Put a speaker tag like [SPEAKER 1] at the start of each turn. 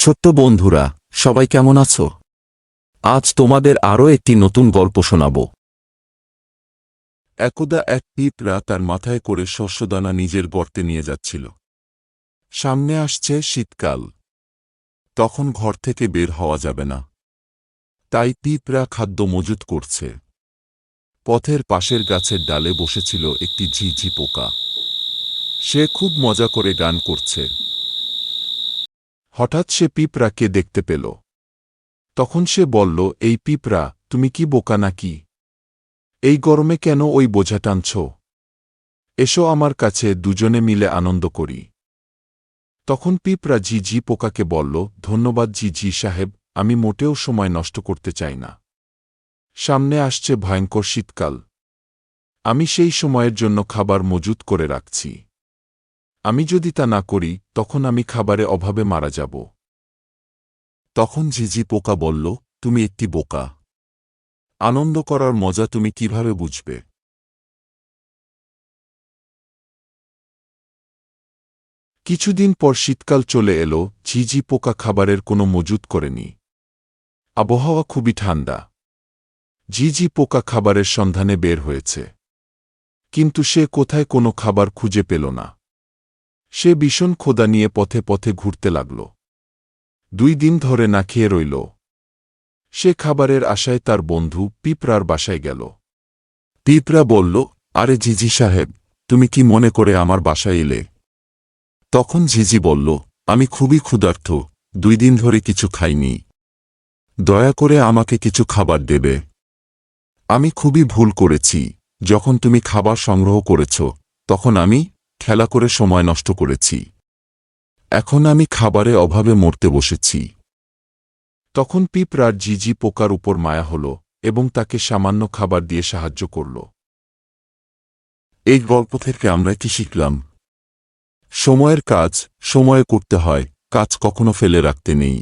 [SPEAKER 1] ছোট্ট বন্ধুরা, সবাই কেমন আছো? আজ তোমাদের আরও একটি নতুন গল্প শোনাব।
[SPEAKER 2] একদা এক পিঁপড়া তার মাথায় করে শস্যদানা নিজের গর্তে নিয়ে যাচ্ছিল। সামনে আসছে শীতকাল। তখন ঘর থেকে বের হওয়া যাবে না। তাই পিঁপড়া খাদ্য মজুত করছে। পথের পাশের গাছের ডালে বসেছিল একটি ঝিঝি পোকা। সে খুব মজা করে গান করছে। হঠাৎ সে পিঁপড়াকে দেখতে পেল। তখন সে বলল, এই পিঁপড়া, তুমি কি বোকা নাকি? এই গরমে কেন ওই বোঝা টানছ? এসো আমার কাছে, দুজনে মিলে আনন্দ করি। তখন পিঁপড়া জি জি পোকাকে বলল, ধন্যবাদ জি জি সাহেব, আমি মোটেও সময় নষ্ট করতে চাই না। সামনে আসছে ভয়ঙ্কর শীতকাল। আমি সেই সময়ের জন্য খাবার মজুত করে রাখছি। আমি যদি তা না করি, তখন আমি খাবারে অভাবে মারা যাব। তখন ঝিঝি পোকা বলল, তুমি একটি বোকা। আনন্দ করার মজা তুমি কীভাবে বুঝবে? কিছুদিন পর শীতকাল চলে এলো, ঝিঝি পোকা খাবারের কোনো মজুত করেনি। আবহাওয়া খুবই ঠান্ডা। ঝিঝি পোকা খাবারের সন্ধানে বের হয়েছে। কিন্তু সে কোথায় কোনো খাবার খুঁজে পেল না। সে ভীষণ খোদা নিয়ে পথে পথে ঘুরতে লাগল। দুই দিন ধরে না খেয়ে রইল। সে খাবারের আশায় তার বন্ধু পিঁপড়ার বাসায় গেল। পিঁপড়া বলল, আরে ঝিঝি সাহেব, তুমি কি মনে করে আমার বাসায় এলে? তখন ঝিঝি বলল, আমি খুবই ক্ষুধার্থ দুই দিন ধরে কিছু খাইনি। দয়া করে আমাকে কিছু খাবার দেবে। আমি খুবই ভুল করেছি। যখন তুমি খাবার সংগ্রহ করেছ, তখন আমি খেলা করে সময় নষ্ট করেছি। এখন আমি খাবারে অভাবে মরতে বসেছি। তখন পিঁপড়ার জিজি পোকার উপর মায়া হল এবং তাকে সামান্য খাবার দিয়ে সাহায্য করল। এই গল্প থেকে আমরা কি শিখলাম? সময়ের কাজ সময়ে করতে হয়, কাজ কখনো ফেলে রাখতে নেই।